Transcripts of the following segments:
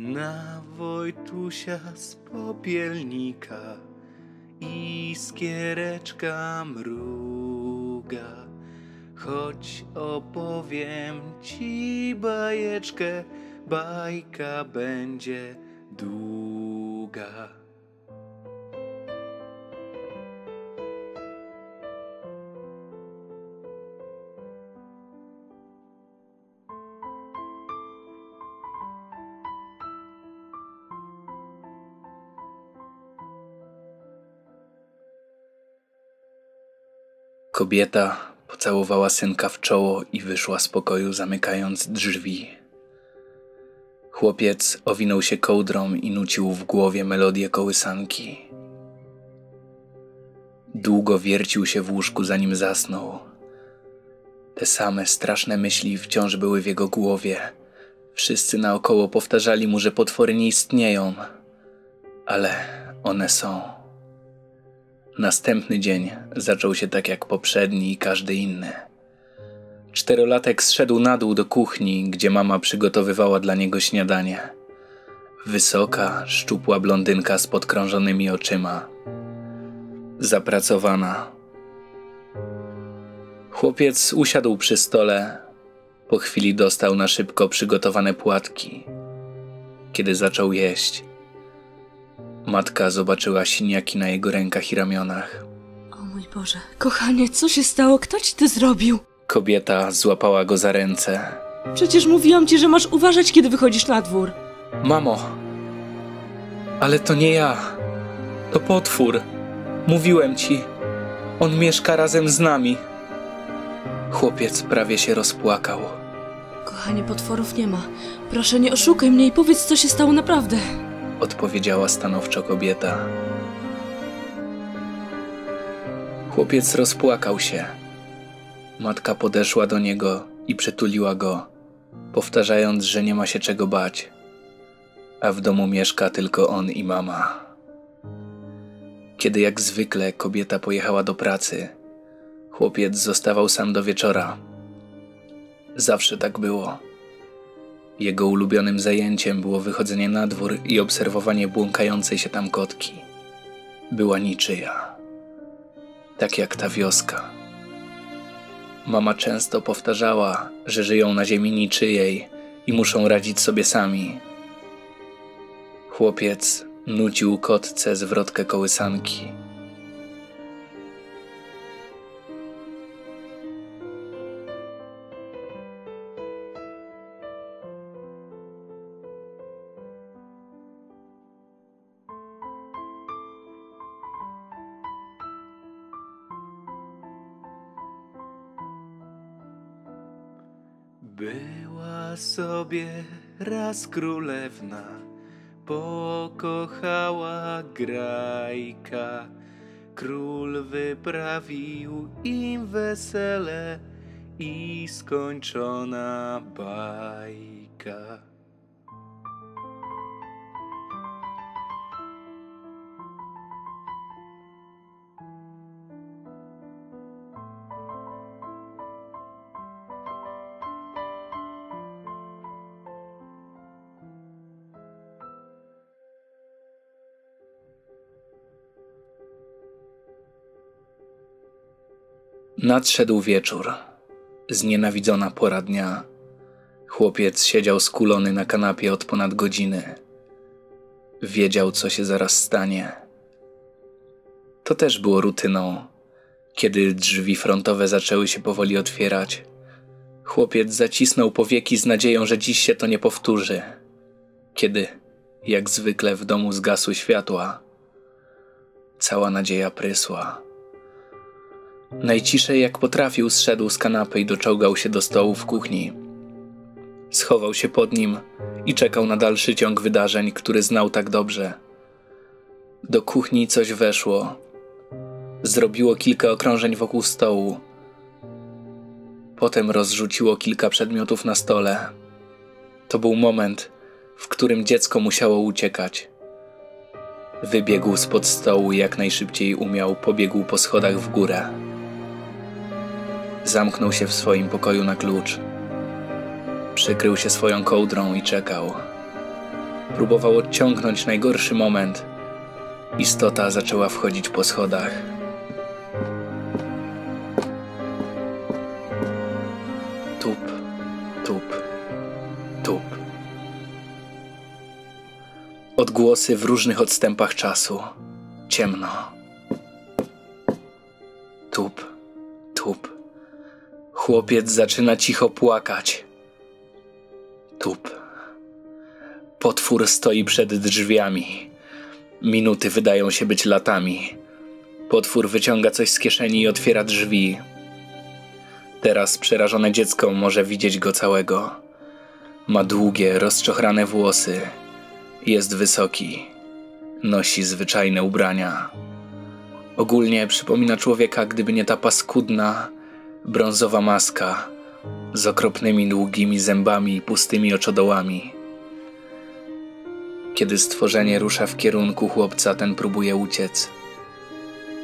na Wojtusia z popielnika iskiereczka mruga. Choć opowiem ci bajeczkę, bajka będzie długa. Kobieta pocałowała synka w czoło i wyszła z pokoju, zamykając drzwi. Chłopiec owinął się kołdrą i nucił w głowie melodię kołysanki. Długo wiercił się w łóżku, zanim zasnął. Te same straszne myśli wciąż były w jego głowie. Wszyscy naokoło powtarzali mu, że potwory nie istnieją, ale one są. Następny dzień zaczął się tak jak poprzedni i każdy inny. Czterolatek zszedł na dół do kuchni, gdzie mama przygotowywała dla niego śniadanie. Wysoka, szczupła blondynka z podkrążonymi oczyma. Zapracowana. Chłopiec usiadł przy stole. Po chwili dostał na szybko przygotowane płatki. Kiedy zaczął jeść, matka zobaczyła siniaki na jego rękach i ramionach. O mój Boże, kochanie, co się stało? Kto ci to zrobił? Kobieta złapała go za ręce. Przecież mówiłam ci, że masz uważać, kiedy wychodzisz na dwór. Mamo, ale to nie ja. To potwór. Mówiłem ci. On mieszka razem z nami. Chłopiec prawie się rozpłakał. Kochanie, potworów nie ma. Proszę, nie oszukaj mnie i powiedz, co się stało naprawdę. Odpowiedziała stanowczo kobieta. Chłopiec rozpłakał się. Matka podeszła do niego i przytuliła go, powtarzając, że nie ma się czego bać, a w domu mieszka tylko on i mama. Kiedy jak zwykle kobieta pojechała do pracy, chłopiec zostawał sam do wieczora. Zawsze tak było. Jego ulubionym zajęciem było wychodzenie na dwór i obserwowanie błąkającej się tam kotki. Była niczyja. Tak jak ta wioska. Mama często powtarzała, że żyją na ziemi niczyjej i muszą radzić sobie sami. Chłopiec nucił kotce zwrotkę kołysanki. Była sobie raz królewna, pokochała grajka. Król wyprawił im wesele i skończona bajka. Nadszedł wieczór. Znienawidzona pora dnia. Chłopiec siedział skulony na kanapie od ponad godziny. Wiedział, co się zaraz stanie. To też było rutyną. Kiedy drzwi frontowe zaczęły się powoli otwierać, chłopiec zacisnął powieki z nadzieją, że dziś się to nie powtórzy. Kiedy, jak zwykle, w domu zgasły światła, cała nadzieja prysła. Najciszej jak potrafił zszedł z kanapy i doczołgał się do stołu w kuchni. Schował się pod nim i czekał na dalszy ciąg wydarzeń, który znał tak dobrze. Do kuchni coś weszło. Zrobiło kilka okrążeń wokół stołu. Potem rozrzuciło kilka przedmiotów na stole. To był moment, w którym dziecko musiało uciekać. Wybiegł spod stołu jak najszybciej umiał, pobiegł po schodach w górę. Zamknął się w swoim pokoju na klucz. Przykrył się swoją kołdrą i czekał. próbował odciągnąć najgorszy moment. Istota zaczęła wchodzić po schodach. Tup, tup, tup. Odgłosy w różnych odstępach czasu. Ciemno. Chłopiec zaczyna cicho płakać. Tup. Potwór stoi przed drzwiami. Minuty wydają się być latami. Potwór wyciąga coś z kieszeni i otwiera drzwi. Teraz przerażone dziecko może widzieć go całego. Ma długie, rozczochrane włosy. Jest wysoki. Nosi zwyczajne ubrania. Ogólnie przypomina człowieka, gdyby nie ta paskudna, brązowa maska z okropnymi długimi zębami i pustymi oczodołami. Kiedy stworzenie rusza w kierunku chłopca, ten próbuje uciec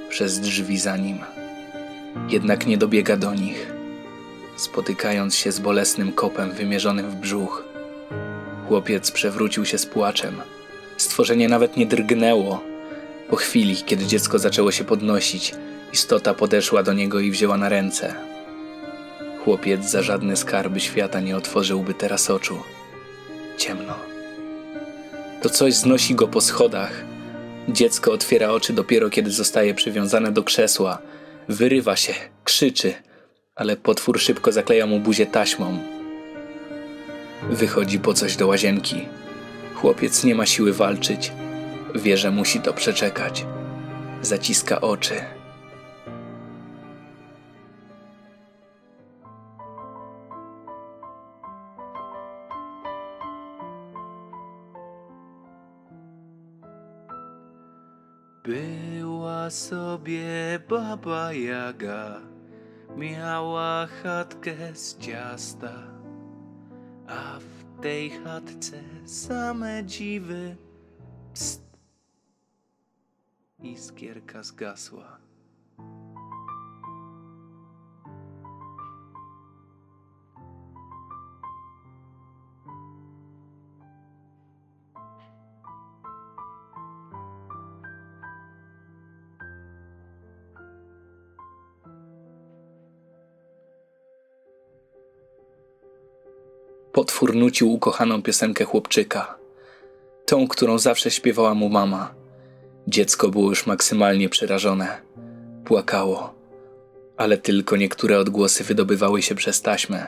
przez drzwi za nim. Jednak nie dobiega do nich, spotykając się z bolesnym kopem wymierzonym w brzuch. Chłopiec przewrócił się z płaczem. Stworzenie nawet nie drgnęło. Po chwili, kiedy dziecko zaczęło się podnosić, istota podeszła do niego i wzięła na ręce. Chłopiec za żadne skarby świata nie otworzyłby teraz oczu. Ciemno. To coś znosi go po schodach. Dziecko otwiera oczy dopiero kiedy zostaje przywiązane do krzesła. Wyrywa się, krzyczy, ale potwór szybko zakleja mu buzię taśmą. Wychodzi po coś do łazienki. Chłopiec nie ma siły walczyć. Wie, że musi to przeczekać. Zaciska oczy. Była sobie baba Jaga, miała chatkę z ciasta, a w tej chatce same dziwy. Psst. Iskierka zgasła. Potwór nucił ukochaną piosenkę chłopczyka. Tą, którą zawsze śpiewała mu mama. Dziecko było już maksymalnie przerażone. Płakało, ale tylko niektóre odgłosy wydobywały się przez taśmę.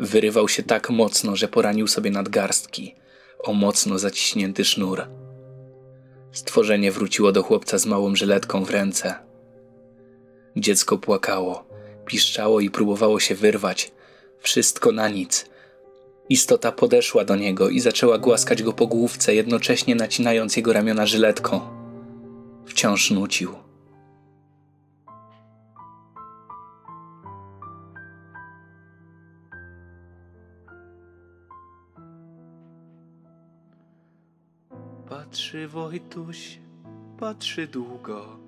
Wyrywał się tak mocno, że poranił sobie nadgarstki o mocno zaciśnięty sznur. Stworzenie wróciło do chłopca z małą żyletką w ręce. Dziecko płakało, piszczało i próbowało się wyrwać. Wszystko na nic. Istota podeszła do niego i zaczęła głaskać go po główce, jednocześnie nacinając jego ramiona żyletką. Wciąż nucił. Patrzy Wojtuś, patrzy długo,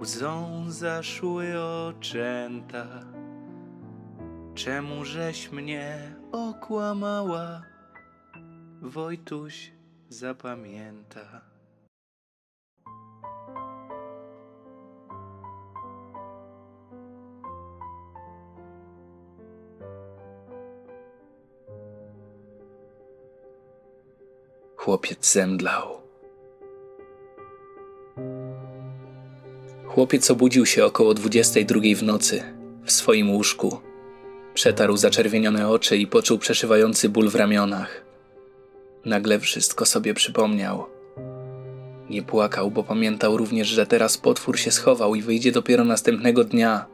łzą zaszły oczęta. Czemu żeś mnie okłamała? Wojtuś zapamięta. Chłopiec zemdlał. Chłopiec obudził się około 22 w nocy w swoim łóżku. Przetarł zaczerwienione oczy i poczuł przeszywający ból w ramionach. Nagle wszystko sobie przypomniał. Nie płakał, bo pamiętał również, że teraz potwór się schował i wyjdzie dopiero następnego dnia.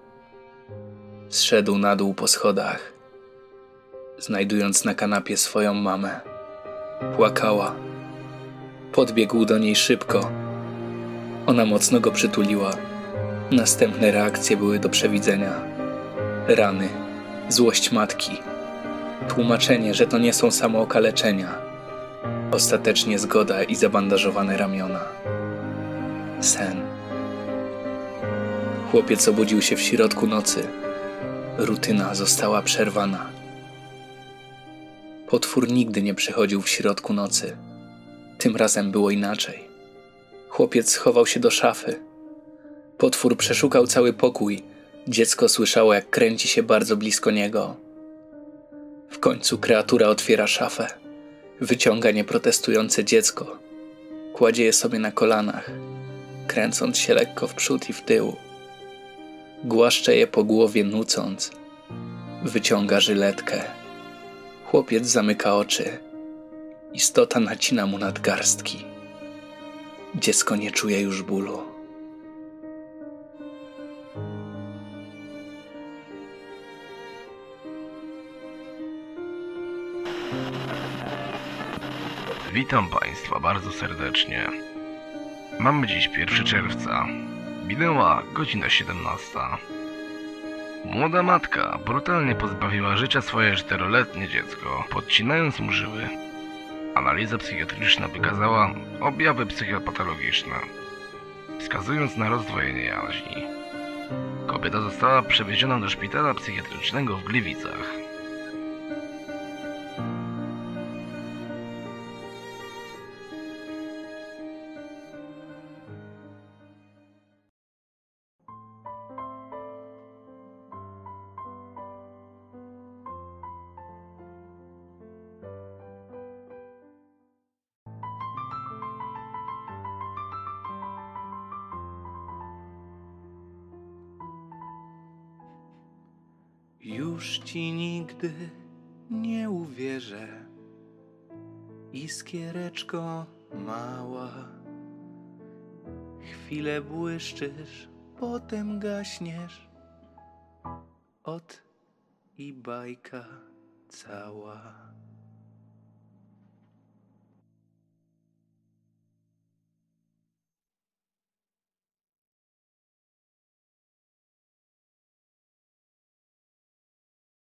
Zszedł na dół po schodach, znajdując na kanapie swoją mamę. Płakała. Podbiegł do niej szybko. Ona mocno go przytuliła. Następne reakcje były do przewidzenia. Rany, złość matki, tłumaczenie, że to nie są samo okaleczenia. Ostatecznie zgoda i zabandażowane ramiona. Sen. Chłopiec obudził się w środku nocy. Rutyna została przerwana. Potwór nigdy nie przychodził w środku nocy, Tym razem było inaczej. Chłopiec schował się do szafy. Potwór przeszukał cały pokój. Dziecko słyszało, jak kręci się bardzo blisko niego. W końcu kreatura otwiera szafę. Wyciąga nieprotestujące dziecko. Kładzie je sobie na kolanach, kręcąc się lekko w przód i w tył. Głaszcze je po głowie, nucąc. Wyciąga żyletkę. Chłopiec zamyka oczy. Istota nacina mu nadgarstki. Dziecko nie czuje już bólu. Witam Państwa bardzo serdecznie. Mamy dziś 1 czerwca. Minęła godzina 17. Młoda matka brutalnie pozbawiła życia swoje czteroletnie dziecko, podcinając mu żyły. Analiza psychiatryczna wykazała objawy psychopatologiczne, wskazując na rozdwojenie jaźni. Kobieta została przewieziona do szpitala psychiatrycznego w Gliwicach. Już ci nigdy nie uwierzę, iskiereczko mała. Chwilę błyszczysz, potem gaśniesz. Ot i bajka cała.